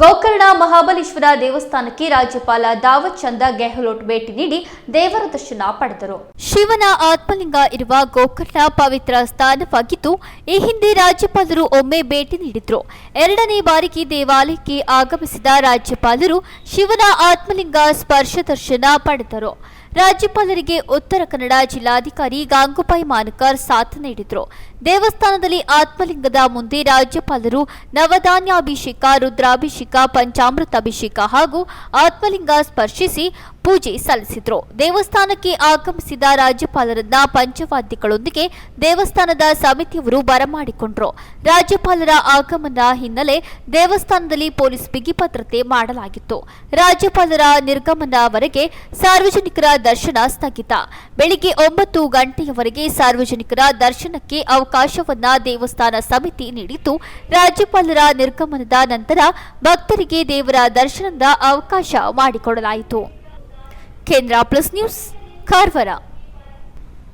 ಗೋಕರ್ಣ ಮಹಾಬಲೇಶ್ವರ ದೇವಸ್ಥಾನಕ್ಕೆ ರಾಜ್ಯಪಾಲ ದಾವತ್ ಚಂದ ಗೆಹ್ಲೋಟ್ ಭೇಟಿ ನೀಡಿ ದೇವರ ದರ್ಶನ ಪಡೆದರು. ಶಿವನ ಆತ್ಮಲಿಂಗ ಇರುವ ಗೋಕರ್ಣ ಪವಿತ್ರ ಸ್ಥಾನವಾಗಿದ್ದು, ಈ ಹಿಂದೆ ರಾಜ್ಯಪಾಲರು ಒಮ್ಮೆ ಭೇಟಿ ನೀಡಿದ್ರು. ಎರಡನೇ ಬಾರಿಗೆ ದೇವಾಲಯಕ್ಕೆ ಆಗಮಿಸಿದ ರಾಜ್ಯಪಾಲರು ಶಿವನ ಆತ್ಮಲಿಂಗ ಸ್ಪರ್ಶ ದರ್ಶನ ಪಡೆದರು. ರಾಜ್ಯಪಾಲರಿಗೆ ಉತ್ತರ ಕನ್ನಡ ಜಿಲ್ಲಾಧಿಕಾರಿ ಗಾಂಗುಬಾಯಿ ಮಾನಕರ್ ಸಾಥ್ ನೀಡಿದರು. ದೇವಸ್ಥಾನದಲ್ಲಿ ಆತ್ಮಲಿಂಗದ ಮುಂದೆ ರಾಜ್ಯಪಾಲರು ನವಧಾನ್ಯಾಭಿಷೇಕ, ರುದ್ರಾಭಿಷೇಕ, ಪಂಚಾಮೃತಾಭಿಷೇಕ ಹಾಗೂ ಆತ್ಮಲಿಂಗ ಸ್ಪರ್ಶಿಸಿ ಪೂಜೆ ಸಲ್ಲಿಸಿದರು. ದೇವಸ್ಥಾನಕ್ಕೆ ಆಗಮಿಸಿದ ರಾಜ್ಯಪಾಲರನ್ನ ಪಂಚವಾದ್ಯಗಳೊಂದಿಗೆ ದೇವಸ್ಥಾನದ ಸಮಿತಿಯವರು ಬರಮಾಡಿಕೊಂಡರು. ರಾಜ್ಯಪಾಲರ ಆಗಮನ ಹಿನ್ನೆಲೆ ದೇವಸ್ಥಾನದಲ್ಲಿ ಪೊಲೀಸ್ ಬಿಗಿ ಭದ್ರತೆ ಮಾಡಲಾಗಿತ್ತು. ರಾಜ್ಯಪಾಲರ ನಿರ್ಗಮನವರೆಗೆ ಸಾರ್ವಜನಿಕರ ದರ್ಶನ ಸ್ಥಗಿತ. ಬೆಳಿಗ್ಗೆ ಒಂಬತ್ತು ಗಂಟೆಯವರೆಗೆ ಸಾರ್ವಜನಿಕರ ದರ್ಶನಕ್ಕೆ ಅವಕಾಶವನ್ನ ದೇವಸ್ಥಾನ ಸಮಿತಿ ನೀಡಿದ್ದು, ರಾಜ್ಯಪಾಲರ ನಿರ್ಗಮನದ ನಂತರ ಭಕ್ತರಿಗೆ ದೇವರ ದರ್ಶನದ ಅವಕಾಶ ಮಾಡಿಕೊಡಲಾಯಿತು. ಕೇಂದ್ರ ಪ್ಲಸ್ ನ್ಯೂಸ್ ಕಾರವಾರ